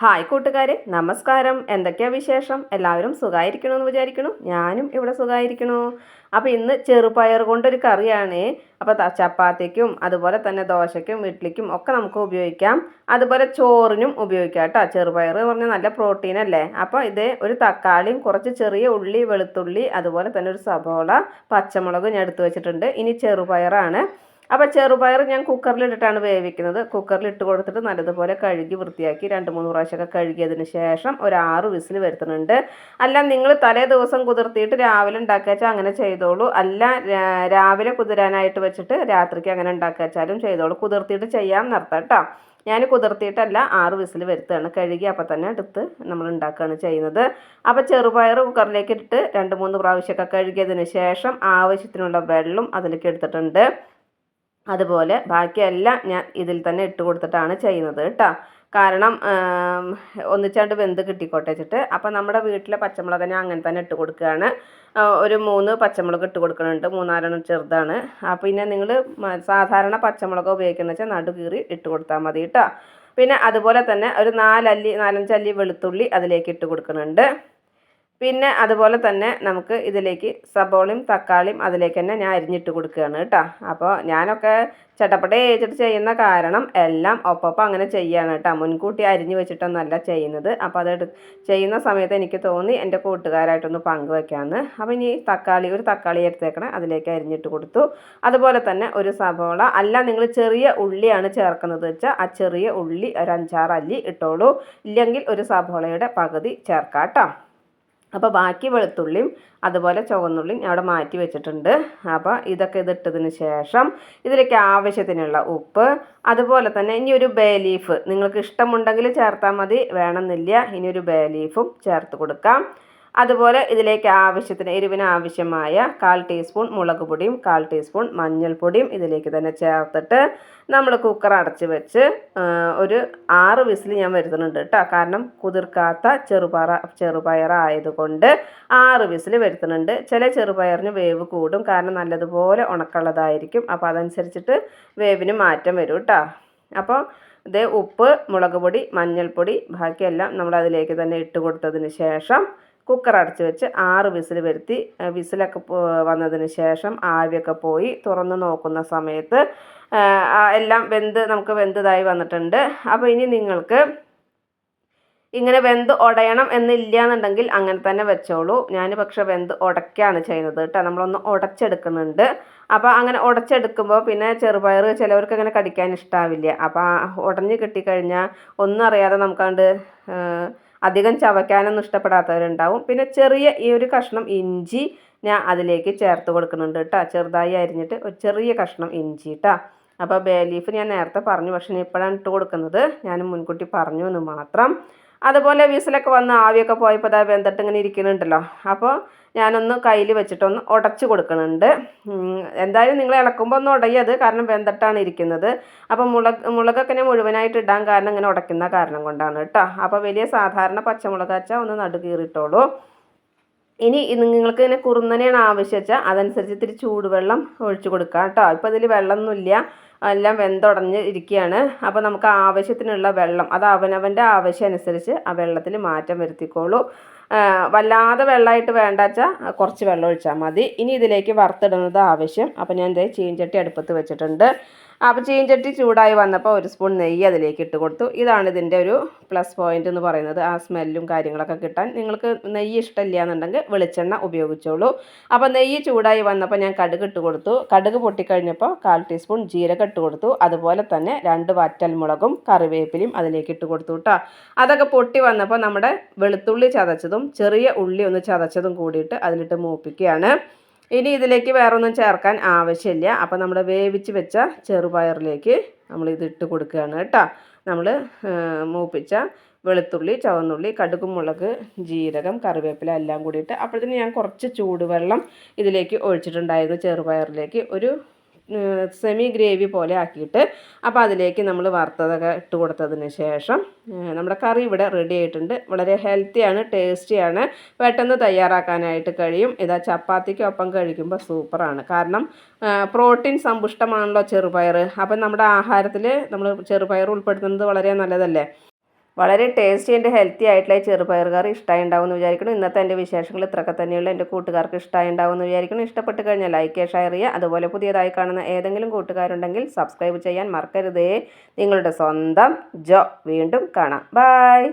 Hi കൂട്ടുകാരെ നമസ്കാരം. എന്തൊക്കെയാ വിശേഷം? എല്ലാവരും സുഖമായിരിക്കണമെന്ന് വിചാരിക്കണു ഞാനും ഇവിടെ സുഖമായിരിക്കണു അപ്പോൾ ഇന്ന് ചെറുപയർ കൊണ്ടൊരു കറിയാണ്. അപ്പോൾ ചപ്പാത്തിക്കും അതുപോലെ തന്നെ ദോശയ്ക്കും ഇഡ്ലിക്കും ഒക്കെ നമുക്ക് ഉപയോഗിക്കാം. അതുപോലെ ചോറിനും ഉപയോഗിക്കാം കേട്ടോ. ചെറുപയർ എന്ന് പറഞ്ഞാൽ നല്ല പ്രോട്ടീൻ അല്ലേ? അപ്പോൾ ഇത് ഒരു തക്കാളിയും കുറച്ച് ചെറിയ ഉള്ളി വെളുത്തുള്ളി അതുപോലെ തന്നെ ഒരു സബോള പച്ചമുളക് ഞാൻ എടുത്തു വെച്ചിട്ടുണ്ട്. ഇനി ചെറുപയറാണ്. അപ്പോൾ ചെറുപയർ ഞാൻ കുക്കറിലിട്ടിട്ടാണ് വേവിക്കുന്നത്. കുക്കറിൽ ഇട്ട് കൊടുത്തിട്ട് നല്ലതുപോലെ കഴുകി വൃത്തിയാക്കി രണ്ട് മൂന്ന് പ്രാവശ്യമൊക്കെ കഴുകിയതിന് ശേഷം ഒരു ആറ് വിസിൽ വരുത്തുന്നുണ്ട്. അല്ല നിങ്ങൾ തലേ ദിവസം കുതിർത്തിയിട്ട് രാവിലെ ഉണ്ടാക്കിയാച്ചാൽ അങ്ങനെ ചെയ്തോളൂ. അല്ല രാവിലെ കുതിരാനായിട്ട് വെച്ചിട്ട് രാത്രിക്ക് അങ്ങനെ ഉണ്ടാക്കിയാച്ചാലും ചെയ്തോളൂ. കുതിർത്തിയിട്ട് ചെയ്യാൻ നിർത്താം കേട്ടോ ഞാൻ കുതിർത്തിയിട്ടല്ല ആറ് വിസിൽ വരുത്തുകയാണ്. കഴുകി അപ്പോൾ തന്നെ എടുത്ത് നമ്മൾ ഉണ്ടാക്കുകയാണ് ചെയ്യുന്നത്. അപ്പോൾ ചെറുപയർ കുക്കറിലേക്ക് ഇട്ടിട്ട് രണ്ട് മൂന്ന് പ്രാവശ്യമൊക്കെ കഴുകിയതിന് ശേഷം ആവശ്യത്തിനുള്ള വെള്ളം അതിലേക്ക് എടുത്തിട്ടുണ്ട്. അതുപോലെ ബാക്കിയെല്ലാം ഞാൻ ഇതിൽ തന്നെ ഇട്ട് കൊടുത്തിട്ടാണ് ചെയ്യുന്നത് കേട്ടോ. കാരണം ഒന്നിച്ചാണ്ട് വെന്ത് കിട്ടിക്കോട്ടെ വെച്ചിട്ട്. അപ്പോൾ നമ്മുടെ വീട്ടിലെ പച്ചമുളക് ഞാൻ അങ്ങനെ തന്നെ ഇട്ട് കൊടുക്കുകയാണ്. ഒരു മൂന്ന് പച്ചമുളക് ഇട്ട് കൊടുക്കുന്നുണ്ട്. മൂന്നാലെണ്ണം ചെറുതാണ്. അപ്പം പിന്നെ നിങ്ങൾ സാധാരണ പച്ചമുളക് ഉപയോഗിക്കുന്ന വെച്ചാൽ നടുകീറി ഇട്ട് കൊടുത്താൽ മതി കേട്ടോ. പിന്നെ അതുപോലെ തന്നെ ഒരു നാലല്ലി നാലഞ്ചല്ലി വെളുത്തുള്ളി അതിലേക്ക് ഇട്ട് കൊടുക്കുന്നുണ്ട്. പിന്നെ അതുപോലെ തന്നെ നമുക്ക് ഇതിലേക്ക് സബോളയും തക്കാളിയും അതിലേക്ക് തന്നെ ഞാൻ അരിഞ്ഞിട്ട് കൊടുക്കുകയാണ് കേട്ടോ. അപ്പോൾ ഞാനൊക്കെ ചട്ടപ്പടെ ഏച്ചിട്ട് ചെയ്യുന്ന കാരണം എല്ലാം ഒപ്പം അങ്ങനെ ചെയ്യാണ് കേട്ടോ. മുൻകൂട്ടി അരിഞ്ഞ് വെച്ചിട്ടൊന്നല്ല ചെയ്യുന്നത്. അപ്പോൾ അത് ചെയ്യുന്ന സമയത്ത് എനിക്ക് തോന്നി എന്റെ കൂട്ടുകാരായിട്ടൊന്ന് പങ്കുവെക്കാമെന്ന്. അപ്പോൾ ഇനി തക്കാളി ഒരു തക്കാളി എടുത്തേക്കണം അതിലേക്ക് അരിഞ്ഞിട്ട് കൊടുത്തു. അതുപോലെ തന്നെ ഒരു സബോള അല്ല നിങ്ങൾ ചെറിയ ഉള്ളിയാണ് ചേർക്കുന്നത് വെച്ചാൽ ആ ചെറിയ ഉള്ളി ഒരു അഞ്ചാറ് അല്ലി ഇട്ടോളൂ. ഇല്ലെങ്കിൽ ഒരു സബോളയുടെ പകുതി ചേർക്കാം കേട്ടോ. അപ്പോൾ ബാക്കി വെളുത്തുള്ളിയും അതുപോലെ ചുവന്നുള്ളിയും അവിടെ മാറ്റി വെച്ചിട്ടുണ്ട്. അപ്പോൾ ഇതൊക്കെ ഇതിട്ടതിന് ശേഷം ഇതിലേക്ക് ആവശ്യത്തിനുള്ള ഉപ്പ് അതുപോലെ തന്നെ ഇനി ഒരു ബേ ലീഫ് നിങ്ങൾക്ക് ഇഷ്ടമുണ്ടെങ്കിൽ ചേർത്താൽ മതി വേണമെന്നില്ല ഇനി ഒരു ബേ ലീഫും ചേർത്ത് കൊടുക്കാം. അതുപോലെ ഇതിലേക്ക് ആവശ്യത്തിന് എരിവിന് ആവശ്യമായ കാൽ ടീസ്പൂൺ മുളക് പൊടിയും കാൽ ടീസ്പൂൺ മഞ്ഞൾപ്പൊടിയും ഇതിലേക്ക് തന്നെ ചേർത്തിട്ട് നമ്മൾ കുക്കർ അടച്ച് വെച്ച് ഒരു ആറ് വിസിൽ ഞാൻ വരുത്തുന്നുണ്ട് കേട്ടോ. കാരണം കുതിർക്കാത്ത ചെറുപയറ ചെറുപയർ ആയതുകൊണ്ട് ആറ് വിസിൽ വരുത്തുന്നുണ്ട്. ചില ചെറുപയറിന് വേവ് കൂടും. കാരണം നല്ലതുപോലെ ഉണക്കുള്ളതായിരിക്കും അപ്പോൾ അതനുസരിച്ചിട്ട് വേവിന് മാറ്റം വരും കേട്ടോ. അപ്പോൾ ഇത് ഉപ്പ് മുളക് പൊടി മഞ്ഞൾപ്പൊടി ബാക്കിയെല്ലാം നമ്മൾ അതിലേക്ക് തന്നെ ഇട്ട് കൊടുത്തതിന് ശേഷം കുക്കർ അടച്ച് വെച്ച് ആറ് വിസിൽ വരുത്തി വിസിലൊക്കെ വന്നതിന് ശേഷം ആവിയൊക്കെ പോയി തുറന്ന് നോക്കുന്ന സമയത്ത് എല്ലാം വെന്ത് നമുക്ക് വെന്തതായി വന്നിട്ടുണ്ട്. അപ്പോൾ ഇനി നിങ്ങൾക്ക് ഇങ്ങനെ വെന്ത് ഉടയണം എന്നില്ല എന്നുണ്ടെങ്കിൽ അങ്ങനെ തന്നെ വെച്ചോളൂ. ഞാൻ പക്ഷെ വെന്ത് ഉടയ്ക്കാണ് ചെയ്യുന്നത് കേട്ടോ. നമ്മളൊന്ന് ഉടച്ചെടുക്കുന്നുണ്ട് അപ്പോൾ അങ്ങനെ ഉടച്ചെടുക്കുമ്പോൾ പിന്നെ ചെറുപയർ ചിലവർക്ക് അങ്ങനെ കടിക്കാൻ ഇഷ്ടാവില്ല. അപ്പോൾ ഉടഞ്ഞ് കിട്ടിക്കഴിഞ്ഞാൽ ഒന്നും അറിയാതെ നമുക്കണ്ട് അധികം ചവയ്ക്കാനൊന്നും ഇഷ്ടപ്പെടാത്തവരുണ്ടാവും. പിന്നെ ചെറിയ ഈ ഒരു കഷ്ണം ഇഞ്ചി ഞാൻ അതിലേക്ക് ചേർത്ത് കൊടുക്കുന്നുണ്ട് കേട്ടോ ചെറുതായി അരിഞ്ഞിട്ട് ഒരു ചെറിയ കഷ്ണം ഇഞ്ചി കേട്ടോ അപ്പോൾ ബേ ലീഫ് ഞാൻ നേരത്തെ പറഞ്ഞു പക്ഷേ ഇപ്പോഴാണ് ഇട്ട് കൊടുക്കുന്നത്. ഞാൻ മുൻകൂട്ടി പറഞ്ഞു എന്ന് മാത്രം. അതുപോലെ വിസിലൊക്കെ വന്ന് ആവിയൊക്കെ പോയപ്പോൾ അതാ വെന്തിട്ട് ഇങ്ങനെ ഇരിക്കുന്നുണ്ടല്ലോ. അപ്പോൾ ഞാനൊന്ന് കയ്യിൽ വെച്ചിട്ടൊന്ന് ഉടച്ച് കൊടുക്കുന്നുണ്ട്. എന്തായാലും നിങ്ങൾ ഇളക്കുമ്പോൾ ഒന്ന് ഉടയത് കാരണം വെന്തിട്ടാണ് ഇരിക്കുന്നത്. അപ്പോൾ മുളക് മുളകൊക്കെ ഞാൻ മുഴുവനായിട്ട് ഇടാൻ കാരണം ഇങ്ങനെ ഉടയ്ക്കുന്ന കാരണം കൊണ്ടാണ് കേട്ടോ. അപ്പോൾ വലിയ സാധാരണ പച്ചമുളക് ഒന്ന് നടുകീറിട്ടോളൂ ഇനി നിങ്ങൾക്ക് ഇങ്ങനെ കുറുന്നനെയാണ് ആവശ്യം വെച്ചാൽ അതനുസരിച്ച് ഇത്തിരി ചൂടുവെള്ളം ഒഴിച്ചു കൊടുക്കുക കേട്ടോ. ഇപ്പോൾ ഇതിൽ വെള്ളമൊന്നുമില്ല. എല്ലാം വെന്തുടഞ്ഞ് ഇരിക്കുകയാണ്. അപ്പോൾ നമുക്ക് ആവശ്യത്തിനുള്ള വെള്ളം അത് അവനവന്റെ ആവശ്യം അനുസരിച്ച് ആ വെള്ളത്തിൽ മാറ്റം വരുത്തിക്കോളൂ. വല്ലാതെ വെള്ളമായിട്ട് വേണ്ട വെച്ചാൽ കുറച്ച് വെള്ളം ഒഴിച്ചാൽ മതി. ഇനി ഇതിലേക്ക് വറുത്തിടുന്നത് ആവശ്യം. അപ്പോൾ ഞാൻ ഇതേ ചീഞ്ചട്ടി അടുപ്പത്ത് വെച്ചിട്ടുണ്ട്. അപ്പോൾ ചീഞ്ചട്ടി ചൂടായി വന്നപ്പോൾ ഒരു സ്പൂൺ നെയ്യ് അതിലേക്ക് ഇട്ട് കൊടുത്തു. ഇതാണ് ഇതിന്റെ ഒരു പ്ലസ് പോയിന്റ് എന്ന് പറയുന്നത്. ആ സ്മെല്ലും കാര്യങ്ങളൊക്കെ കിട്ടാൻ നിങ്ങൾക്ക് നെയ്യ് ഇഷ്ടമില്ല എന്നുണ്ടെങ്കിൽ വെളിച്ചെണ്ണ ഉപയോഗിച്ചോളൂ. അപ്പോൾ നെയ്യ് ചൂടായി വന്നപ്പോൾ ഞാൻ കടുക് ഇട്ട് കൊടുത്തു. കടുക് പൊട്ടിക്കഴിഞ്ഞപ്പോൾ കാൽ ടീസ്പൂൺ ജീരക ഇട്ട് കൊടുത്തു. അതുപോലെ തന്നെ രണ്ട് വറ്റൽമുളകും കറിവേപ്പിലയും അതിലേക്ക് ഇട്ട് കൊടുത്തു കേട്ടോ അതൊക്കെ പൊട്ടി വന്നപ്പോൾ നമ്മുടെ വെളുത്തുള്ളി ചതച്ചതും ചെറിയ ഉള്ളി ഒന്ന് ചതച്ചതും കൂടിയിട്ട് അതിലിട്ട് മൂപ്പിക്കുകയാണ്. ഇനി ഇതിലേക്ക് വേറൊന്നും ചേർക്കാൻ ആവശ്യമില്ല. അപ്പോൾ നമ്മൾ വേവിച്ച് വെച്ച ചെറുപയറിലേക്ക് നമ്മൾ ഇത് ഇട്ട് കൊടുക്കുകയാണ് കേട്ടോ. നമ്മൾ മൂപ്പിച്ച വെളുത്തുള്ളി ചുവന്നുള്ളി കടുക് മുളക് ജീരകം കറിവേപ്പില എല്ലാം കൂടിയിട്ട് അപ്പോഴത്തേന് ഞാൻ കുറച്ച് ചൂടുവെള്ളം ഇതിലേക്ക് ഒഴിച്ചിട്ടുണ്ടായിരുന്നു ചെറുപയറിലേക്ക്. ഒരു സെമി ഗ്രേവി പോലെ ആക്കിയിട്ട് അപ്പോൾ അതിലേക്ക് നമ്മൾ വറുത്തതൊക്കെ ഇട്ട് കൊടുത്തതിന് ശേഷം നമ്മുടെ കറി ഇവിടെ റെഡി ആയിട്ടുണ്ട്. വളരെ ഹെൽത്തിയാണ് ടേസ്റ്റിയാണ് പെട്ടെന്ന് തയ്യാറാക്കാനായിട്ട് കഴിയും. ഇതാ ചപ്പാത്തിക്കൊപ്പം കഴിക്കുമ്പോൾ സൂപ്പറാണ് കാരണം പ്രോട്ടീൻ സമ്പുഷ്ടമാണല്ലോ ചെറുപയർ അപ്പം നമ്മുടെ ആഹാരത്തിൽ നമ്മൾ ചെറുപയർ ഉൾപ്പെടുത്തുന്നത് വളരെ നല്ലതല്ലേ? വളരെ ടേസ്റ്റി ആൻഡ് ഹെൽത്തി ആയിട്ടുള്ള ചെറുപയർ കറി ഇഷ്ടമായി ഉണ്ടാവും എന്ന് വിചാരിക്കണം ഇന്നത്തെ എന്റെ വിശേഷങ്ങൾ ഇത്രയൊക്കെ തന്നെയുള്ള. എന്റെ കൂട്ടുകാർക്ക് ഇഷ്ടമായി ഉണ്ടാവും എന്ന് വിചാരിക്കണം ഇഷ്ടപ്പെട്ട് കഴിഞ്ഞാൽ ലൈക്ക് ഷെയർ ചെയ്യുക. അതുപോലെ പുതിയതായി കാണുന്ന ഏതെങ്കിലും കൂട്ടുകാരുണ്ടെങ്കിൽ സബ്സ്ക്രൈബ് ചെയ്യാൻ മറക്കരുതേ. നിങ്ങളുടെ സ്വന്തം ജോ. വീണ്ടും കാണാം. ബായ്